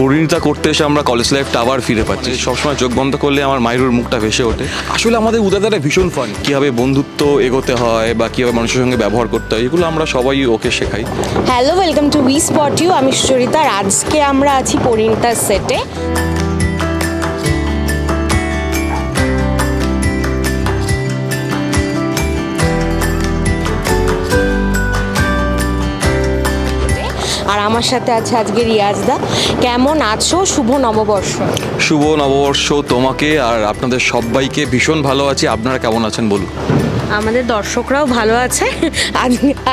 পরিণীতা করতে এসে আমরা কলেজ লাইফ আবার ফিরে পাচ্ছি। সবসময় চোখ বন্ধ করলে আমার মায়ের মুখটা ভেসে ওঠে। আসলে আমাদের উদাদাটা ভীষণ ফান কীভাবে বন্ধুত্ব এগোতে হয় বা কীভাবে মানুষের সঙ্গে ব্যবহার করতে হয় এগুলো আমরা সবাই ওকে শেখাই। Hello welcome to we spot you আমি সুচরিতা আর আজকে আমরা আছি পরিণীতার সেটে আমার সাথে আছে আজকে রিয়াজদা। কেমন আছো? শুভ নববর্ষ। শুভ নববর্ষ তোমাকে আর আপনাদের সবাইকে। ভীষণ ভালো আছি। আপনারা কেমন আছেন বলুন? আমাদের দর্শকরাও ভালো আছে।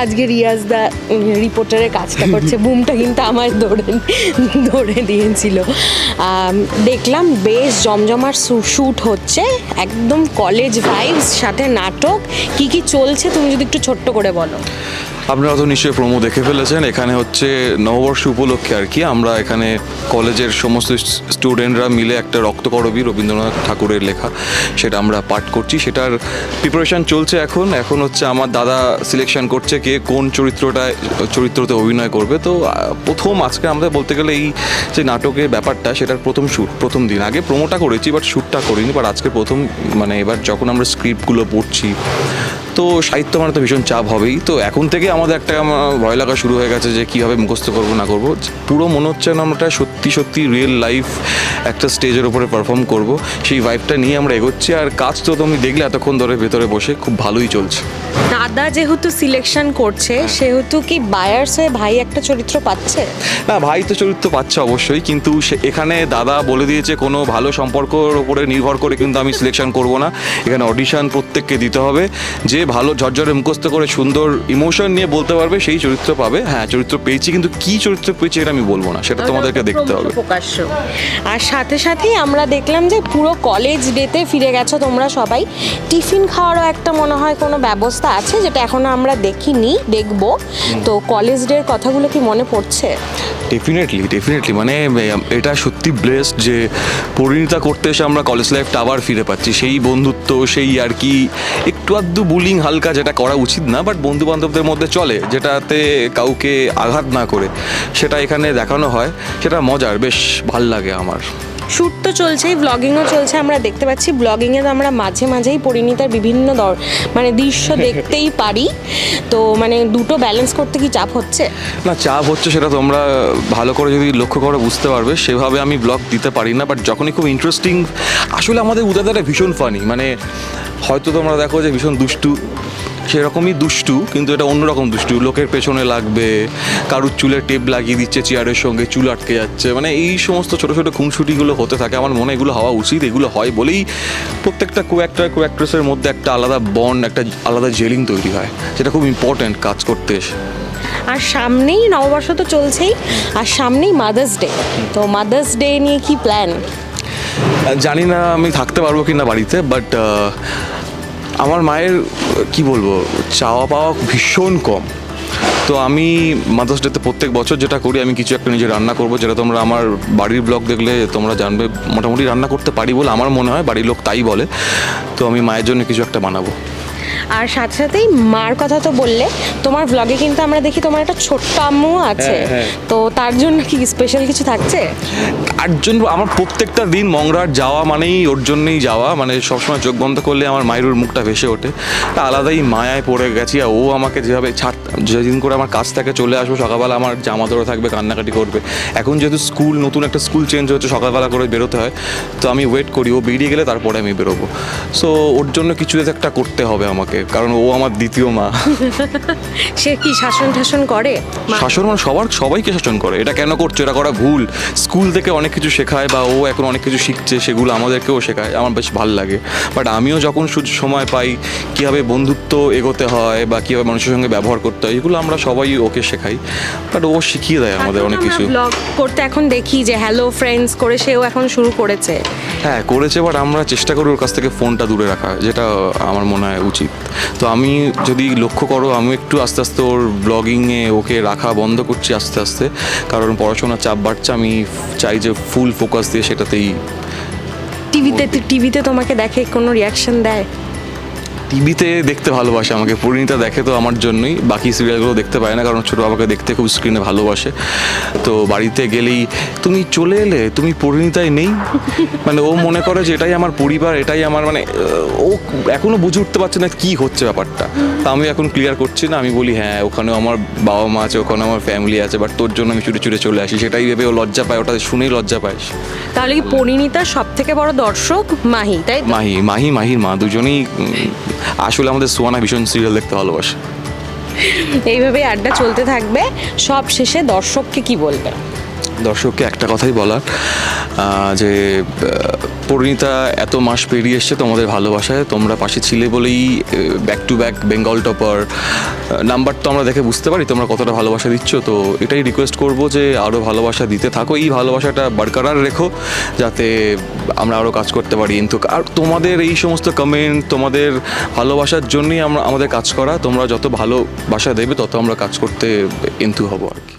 আজকে রিয়াজদা রিপোর্টারের কাজটা করছে। বুমটা কিন্তু আমায় ধরে ধরে দিয়েছিল। দেখলাম বেশ জমজমার শ্যুট হচ্ছে। একদম কলেজ ভাইবস সাথে নাটক। কি কি চলছে? তুমি যদি একটু ছোট্ট করে বলো। আপনারা তো নিশ্চয়ই প্রোমো দেখে ফেলেছেন। এখানে হচ্ছে নববর্ষ উপলক্ষে আর কি আমরা এখানে কলেজের সমস্ত স্টুডেন্টরা মিলে একটা রক্তকরবী রবীন্দ্রনাথ ঠাকুরের লেখা সেটা আমরা পাঠ করছি। সেটার প্রিপারেশন চলছে এখন। এখন হচ্ছে আমার দাদা সিলেকশন করছে কে কোন চরিত্রটায়, চরিত্রতে অভিনয় করবে। তো প্রথম আজকে আমাদের বলতে গেলে এই যে নাটকের ব্যাপারটা সেটার প্রথম শ্যুট প্রথম দিন। আগে প্রোমোটা করেছি বাট শ্যুটটা করিনি। বাট আজকে প্রথম মানে এবার যখন আমরা স্ক্রিপ্টগুলো পড়ছি তো সাহিত্য মানে তো ভীষণ চাপ হবেই। তো এখন থেকে আমাদের একটা ভয় লাগা শুরু হয়ে গেছে যে কীভাবে মুখস্থ করব না করব। পুরো মনে হচ্ছে না আমরা সত্যি সত্যি রিয়েল লাইফ একটা স্টেজের ওপরে পারফর্ম করব। সেই ভাইবটা নিয়ে আমরা এগোচ্ছি। আর কাজ তো তুমি দেখলে এতক্ষণ ধরে ভেতরে বসে খুব ভালোই চলছে। দাদা যেহেতু সিলেকশন করছে সেহেতু কি বায়ার্স হয়ে ভাই একটা চরিত্র পাচ্ছে? না ভাই তো চরিত্র পাচ্ছে অবশ্যই কিন্তু সে এখানে দাদা বলে দিয়েছে কোনো ভালো সম্পর্কর উপরে নির্ভর করে কিন্তু আমি সিলেকশন করব না। এখানে অডিশন প্রত্যেককে দিতে হবে। যে ভালো ঝরঝরে মুখস্থ করে সুন্দর ইমোশন নিয়ে বলতে পারবে সেই চরিত্র পাবে। হ্যাঁ চরিত্র পেয়েছি কিন্তু কি চরিত্র পেয়েছি এটা আমি বলব না সেটা তোমাদেরকে দেখতে হবে। প্রকাশ্য। আর সাথে সাথেই আমরা দেখলাম যে পুরো কলেজ ডেতে ফিরে গেছো তোমরা সবাই। টিফিন খাওয়ারও একটা মনে হয় কোনো ব্যবস্থা আছে যেটা এখনও আমরা দেখিনি দেখব। তো কলেজ ডের কথাগুলো কি মনে পড়ছে? ডেফিনেটলি ডেফিনেটলি মানে এটা সত্যি ব্লেসড যে পরিণীতা করতে এসে আমরা কলেজ লাইফটা আবার ফিরে পাচ্ছি। সেই বন্ধুত্ব, সেই আর কি, একটু আধটু বুলিং হালকা যেটা করা উচিত না বাট বন্ধু বান্ধবদের মধ্যে চলে, যেটাতে কাউকে আঘাত না করে। সেটা এখানে দেখানো হয়, সেটা মজার, বেশ ভালো লাগে আমার। শ্যুট তো চলছেই ব্লগিংও চলছে আমরা দেখতে পাচ্ছি। ব্লগিংয়ে তো আমরা মাঝে মাঝেই পরিণীতার বিভিন্ন দর মানে দৃশ্য দেখতেই পারি। তো মানে দুটো ব্যালেন্স করতে কি চাপ হচ্ছে? না চাপ হচ্ছে সেটা তোমরা ভালো করে যদি লক্ষ্য করে বুঝতে পারবে। সেভাবে আমি ব্লগ দিতে পারি না বাট যখনই খুব ইন্টারেস্টিং আসলে আমাদের উদাদাটা ভীষণ ফানি মানে হয়তো তোমরা দেখো যে ভীষণ দুষ্টু। সেরকমই দুষ্টু কিন্তু এটা অন্যরকম দুষ্টু। লোকের পেছনে লাগবে কারুর চুলের টেপ লাগিয়ে দিচ্ছে চেয়ারের সঙ্গে চুল আটকে যাচ্ছে। মানে এই সমস্ত ছোটো ছোটো খুনসুটিগুলো হতে থাকে। আমার মনে এগুলো হওয়া উচিত এগুলো হয় বলেই প্রত্যেকটা কো অ্যাক্টার কো অ্যাক্ট্রেসের মধ্যে একটা আলাদা বন্ড একটা আলাদা জেলিং তৈরি হয় যেটা খুব ইম্পর্ট্যান্ট কাজ করতে এসে। আর সামনেই নববর্ষ তো চলছেই আর সামনেই মাদার্স ডে তো মাদার্স ডে নিয়ে কি প্ল্যান জানি না আমি থাকতে পারব কি না বাড়িতে বাট আমার মায়ের, কি বলব, চাওয়া পাওয়া ভীষণ কম। তো আমি মাদার্স ডেতে প্রত্যেক বছর যেটা করি, আমি কিছু একটা নিজে রান্না করব। যেটা তোমরা আমার বাড়ির ব্লগ দেখলে তোমরা জানবে, মোটামুটি রান্না করতে পারি বলে আমার মনে হয়, বাড়ির লোক তাই বলে। তো আমি মায়ের জন্য কিছু একটা বানাবো। আর সাথে সাথেই মার কথা তো বললে। তোমার ব্লগে কিন্তু আমরা দেখি তোমার একটা ছোট্ট আম্মু আছে। হ্যাঁ, হ্যাঁ। তো তার জন্য কি স্পেশাল কিছু থাকছে? আর জন্য আমার প্রত্যেকটা দিন মংরার যাওয়া মানেই ওর জন্যই যাওয়া। মানে সবসময় চোখ বন্ধ করলে আমার মায়ের মুখটা ভেসে ওঠে। তা আলাদাই মায়ায় পড়ে গেছি আর ও আমাকে যেভাবে ছাড় যেদিন করে আমার কাছ থেকে চলে আসব সকালবেলা আমার জামা ধরে থাকবে কান্নাকাটি করবে। এখন যেহেতু স্কুল নতুন একটা স্কুল চেঞ্জ হচ্ছে সকালবেলা করে বেরোতে হয়। তো আমি ওয়েট করি ও বেরিয়ে গেলে তারপরে আমি বেরোবো। সো ওর জন্য কিছু একটা করতে হবে আমাকে। কারণ ও আমার দ্বিতীয় মা। সে কি শাসন টাসন করে? শাসন মানে সবার সবাইকে শাসন করে। এটা কেন করছ? এটা করা ভুল। স্কুল থেকে অনেক কিছু শেখায় বা ও এখন অনেক কিছু শিখছে সেগুলো আমাদেরকেও শেখায়। আমার বেশ ভালো লাগে। বাট আমিও যখন সময় পাই কীভাবে বন্ধুত্ব এগোতে হয় বা কীভাবে মানুষের সঙ্গে ব্যবহার করতে হয় এগুলো আমরা সবাই ওকে শেখাই। বাট ও শিখিয়ে দেয় আমাদের অনেক কিছু। ব্লগ করতে এখন দেখি যে হ্যালো ফ্রেন্ডস করে সেও এখন শুরু করেছে। হ্যাঁ করেছে বাট আমরা চেষ্টা করি ওর কাছ থেকে ফোনটা দূরে রাখা যেটা আমার মনে হয় উচিত। তো আমি যদি লক্ষ্য করো আমি একটু আস্তে আস্তে ওর ব্লগিংয়ে ওকে রাখা বন্ধ করছি আস্তে আস্তে। কারণ পড়াশোনার চাপ বাড়ছে, আমি চাই যে ফুল ফোকাস দিয়ে সেটাতেই টিভিতে টিভিতে তোমাকে দেখে কোনো রিয়াকশন দেয়? টিভিতে দেখতে ভালোবাসে আমাকে। পরিণীতা দেখে তো আমার জন্যই। বাকি সিরিয়ালগুলো দেখতে পায় না কারণ ছোটো বাবাকে দেখতে খুব স্ক্রিনে ভালোবাসে। তো বাড়িতে গেলেই তুমি চলে এলে? তুমি পরিণীতায় নেই? মানে ও মনে করে যে এটাই আমার পরিবার এটাই আমার মানে ও এখনও বুঝে উঠতে পারছে না কি হচ্ছে ব্যাপারটা। তা আমি এখন ক্লিয়ার করছি না। আমি বলি হ্যাঁ ওখানেও আমার বাবা মা আছে ওখানে আমার ফ্যামিলি আছে বাট তোর জন্য আমি ছুটে ছুটে চলে আসি। সেটাই ভেবে ও লজ্জা পায় ওটা শুনেই লজ্জা পায়। তাহলে কি পরিণীতার সব থেকে বড় দর্শক? মাহি তাই? মাহি মাহি মাহির মা দুজনেই আসলে আমাদের সোয়ানা ভীষণ সিরিয়াল দেখতে ভালোবাসে। এইভাবেই আড্ডা চলতে থাকবে। সব শেষে দর্শককে কি বলবে? দর্শককে একটা কথাই বলার যে পরিণীতা এত মাস পেরিয়ে এসছে তোমাদের ভালোবাসায়। তোমরা পাশে ছিলে বলেই back to back Bengal topper number তো আমরা দেখে বুঝতে পারি, তোমরা কতটা ভালোবাসা দিচ্ছ। তো এটাই রিকোয়েস্ট করব যে আরও ভালোবাসা দিতে থাকো। এই ভালোবাসাটা বরকরার রেখো, যাতে আমরা আরও কাজ করতে পারি। কিন্তু আর তোমাদের এই সমস্ত কমেন্ট তোমাদের ভালোবাসার জন্যই আমরা, আমাদের কাজ করা। তোমরা যত ভালোবাসা দেবে, তত আমরা কাজ করতে কিন্তু হব আর কি।